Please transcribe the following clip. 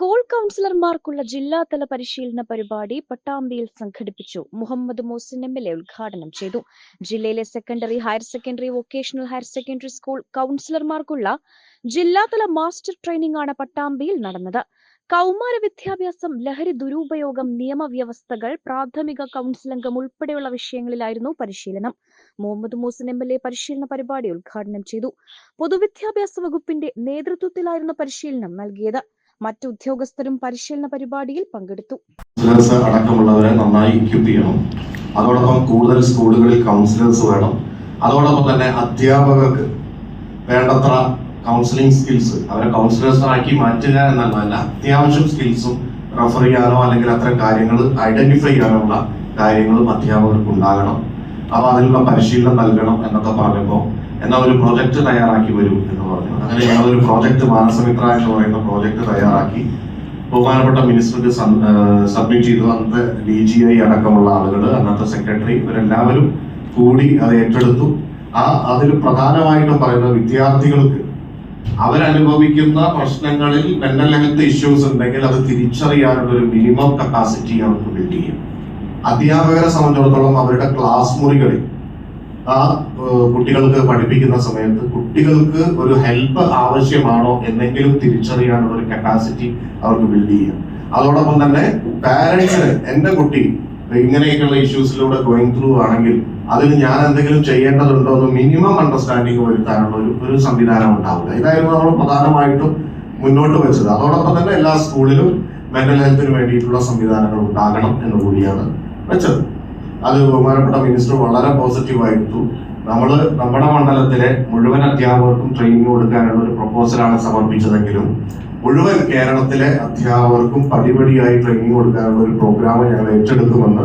School കൗൺസിലർമാർക്കുള്ള ജില്ലാതല പരിശീലന പരിപാടി പട്ടാമ്പിയിൽ സംഘടിപ്പിച്ചു. Muhammed Muhsin M L A ഉദ്ഘാടനം ചെയ്തു. ജില്ലയിലെ secondary higher secondary vocational higher secondary school കൗൺസിലർമാർക്കുള്ള ജില്ലാതല മാസ്റ്റർ ട്രെയിനിംഗ് ആണ് പട്ടാമ്പിയിൽ നടന്നത്. കൗമാര വിദ്യാഭ്യാസം ലഹരി ദുരുപയോഗം നിയമവ്യവസ്ഥകൾ പ്രാഥമിക കൗൺസിൽ അംഗം ഉൾപ്പെടെയുള്ള വിഷയങ്ങളിലായിരുന്നു പരിശീലനം. Muhammed Muhsin M L A പരിശീലന പരിപാടി ഉദ്ഘാടനം ചെയ്തു. പൊതുവിദ്യാഭ്യാസ വകുപ്പിന്റെ നേതൃത്വത്തിലായിരുന്നു പരിശീലനം നൽകിയത്. മറ്റു ഉദ്യോഗസ്ഥരും പരിശീലന പരിപാടിയിൽ പങ്കെടുത്തു. അടക്കമുള്ളവരെ നന്നായി ഇക്വിപ്പ് ചെയ്യണം. അതോടൊപ്പം കൂടുതൽ സ്കൂളുകളിൽ കൗൺസിലേഴ്സ് വേണം. അതോടൊപ്പം തന്നെ അധ്യാപകർക്ക് വേണ്ടത്ര കൗൺസിലിംഗ് സ്കിൽസ് അവരെ കൗൺസിലേഴ്സാക്കി മാറ്റുക എന്നുള്ളതല്ല അത്യാവശ്യം സ്കിൽസും റെഫർ ചെയ്യാനോ അല്ലെങ്കിൽ അത്തരം കാര്യങ്ങൾ ഐഡന്റിഫൈ ചെയ്യാനുള്ള കാര്യങ്ങളും അധ്യാപകർക്ക് ഉണ്ടാകണം അപ്പൊ അതിനുള്ള പരിശീലനം നൽകണം എന്നൊക്കെ പറഞ്ഞപ്പോൾ എന്നാ ഒരു പ്രൊജക്ട് തയ്യാറാക്കി വരൂ എന്ന് പറഞ്ഞു. അങ്ങനെ ഞങ്ങൾ ഒരു പ്രോജക്ട് മാനസമിത്ര എന്ന് പറയുന്ന പ്രോജക്ട് തയ്യാറാക്കി. ബഹുമാനപ്പെട്ട മിനിസ്റ്റർക്ക് സബ്മിറ്റ് ചെയ്തു. അന്നത്തെ ഡി ജി ഐ അടക്കമുള്ള ആളുകൾ അന്നത്തെ സെക്രട്ടറി ഇവരെല്ലാവരും കൂടി അത് ഏറ്റെടുത്തു. ആ അതിൽ പ്രധാനമായിട്ടും പറയുന്നത് വിദ്യാർത്ഥികൾക്ക് അവരനുഭവിക്കുന്ന പ്രശ്നങ്ങളിൽ മെന്റൽ ഹെൽത്ത് ഇഷ്യൂസ് ഉണ്ടെങ്കിൽ അത് തിരിച്ചറിയാനുള്ള ഒരു മിനിമം കപ്പാസിറ്റി അവർക്ക് ബിൽഡ് ചെയ്യും. അധ്യാപകരെ സംബന്ധിച്ചിടത്തോളം അവരുടെ ക്ലാസ് മുറികളിൽ ആ കുട്ടികൾക്ക് പഠിപ്പിക്കുന്ന സമയത്ത് കുട്ടികൾക്ക് ഒരു ഹെൽപ്പ് ആവശ്യമാണോ എന്നെങ്കിലും തിരിച്ചറിയാനുള്ള ഒരു കപ്പാസിറ്റി അവർക്ക് ബിൽഡ് ചെയ്യാം അതോടൊപ്പം തന്നെ പാരന്റ്സിന് എന്റെ കുട്ടി ഇങ്ങനെയൊക്കെയുള്ള ഇഷ്യൂസിലൂടെ ഗോയിങ് ത്രൂ ആണെങ്കിൽ അതിന് ഞാൻ എന്തെങ്കിലും ചെയ്യേണ്ടതുണ്ടോ എന്ന് മിനിമം അണ്ടർസ്റ്റാൻഡിങ് വരുത്താനുള്ള ഒരു ഒരു സംവിധാനം ഉണ്ടാവില്ല. ഇതായിരുന്നു നമ്മൾ പ്രധാനമായിട്ടും മുന്നോട്ട് വെച്ചത്. അതോടൊപ്പം തന്നെ എല്ലാ സ്കൂളിലും മെന്റൽ ഹെൽത്തിന് വേണ്ടിയിട്ടുള്ള സംവിധാനങ്ങൾ ഉണ്ടാകണം എന്ന് കൂടിയാണ് വെച്ചത്. അത് ബഹുമാനപ്പെട്ട മിനിസ്റ്റർ വളരെ പോസിറ്റീവ് ആയിരുന്നു. നമ്മൾ നമ്മുടെ മണ്ഡലത്തിലെ മുഴുവൻ അധ്യാപകർക്കും ട്രെയിനിങ് കൊടുക്കാനുള്ള ഒരു പ്രപ്പോസലാണ് സമർപ്പിച്ചതെങ്കിലും മുഴുവൻ കേരളത്തിലെ അധ്യാപകർക്കും പടിപടിയായി ട്രെയിനിങ് കൊടുക്കാനുള്ള ഒരു പ്രോഗ്രാം ഞങ്ങൾ ഏറ്റെടുക്കുമെന്ന്